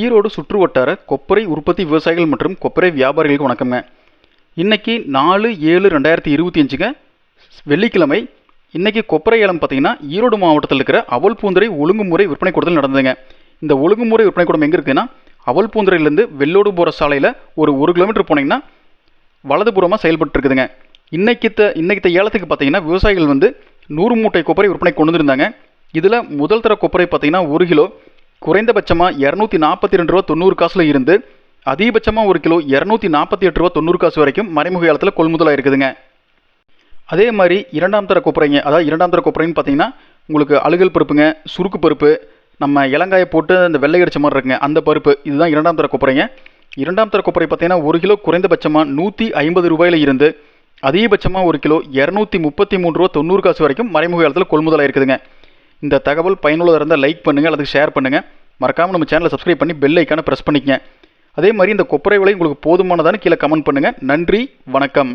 ஈரோடு சுற்று வட்டார கொப்பரை உற்பத்தி விவசாயிகள் மற்றும் கொப்பரை வியாபாரிகளுக்கு வணக்கம்ங்க. இன்னைக்கு நாலு ஏழு ரெண்டாயிரத்தி இருபத்தி அஞ்சுங்க. வெள்ளிக்கிழமை. இன்னைக்கு கொப்பரை ஏலம் பார்த்தீங்கன்னா ஈரோடு மாவட்டத்தில் இருக்கிற அவல் பூந்துரை ஒழுங்குமுறை விற்பனை கூடத்தில் நடந்ததுங்க. இந்த ஒழுங்குமுறை விற்பனை கூடம் எங்கே இருக்குதுன்னா அவல் பூந்துரையிலேருந்து வெள்ளோடு போகிற சாலையில் ஒரு ஒரு கிலோமீட்டர் போனீங்கன்னா வலதுபுறமாக செயல்பட்டுருக்குதுங்க இன்றைக்கி த இன்றைக்கித்த ஏலத்துக்கு பார்த்தீங்கன்னா விவசாயிகள் வந்து நூறு மூட்டை கொப்பரை விற்பனை கொண்டு வந்திருந்தாங்க. இதில் முதல் தர கொப்பரை பார்த்திங்கன்னா ஒரு கிலோ குறைந்தபட்சமாக இரநூத்தி நாற்பத்தி ரெண்டு ரூபா தொண்ணூறு காசில் இருந்து அதிகபட்சமாக ஒரு கிலோ இரநூத்தி நாற்பத்தி எட்டு ரூபா தொண்ணூறு காசு வரைக்கும் மறைமுக காலத்தில் கொள்முதலாக இருக்குதுங்க அதே மாதிரி இரண்டாம் தர கொப்பரைங்க அதாவது இரண்டாம் தர கொப்பரைன்னு பார்த்தீங்கன்னா உங்களுக்கு அழுகல் பருப்புங்க சுருக்கு பருப்பு நம்ம இலங்காயை போட்டு அந்த வெள்ளை அடிச்ச மாதிரி இருக்குங்க அந்த பருப்பு இதுதான் இரண்டாம் தர கொப்பரைங்க. இரண்டாம் தர கொப்பரை பார்த்தீங்கன்னா ஒரு கிலோ குறைந்தபட்சமாக நூற்றி ஐம்பது ரூபாயில இருந்து அதிகபட்சமாக ஒரு கிலோ இரநூத்தி முப்பத்தி மூணு ரூபா தொண்ணூறு காசு வரைக்கும் மறைமுக காலத்தில் கொள்முதலாக இருக்குதுங்க இந்த தகவல் பயனுள்ளதாக இருந்தால் லைக் பண்ணுங்கள் அல்லது ஷேர் பண்ணுங்கள் மறக்காமல் நம்ம சேனலை சப்ஸ்கிரைப் பண்ணி பெல் ஐக்கானை ப்ரெஸ் பண்ணிக்கங்க. அதே மாதிரி இந்த கொப்பரை விலை உங்களுக்கு போதுமானதானு கீழே கமெண்ட் பண்ணுங்கள் நன்றி வணக்கம்.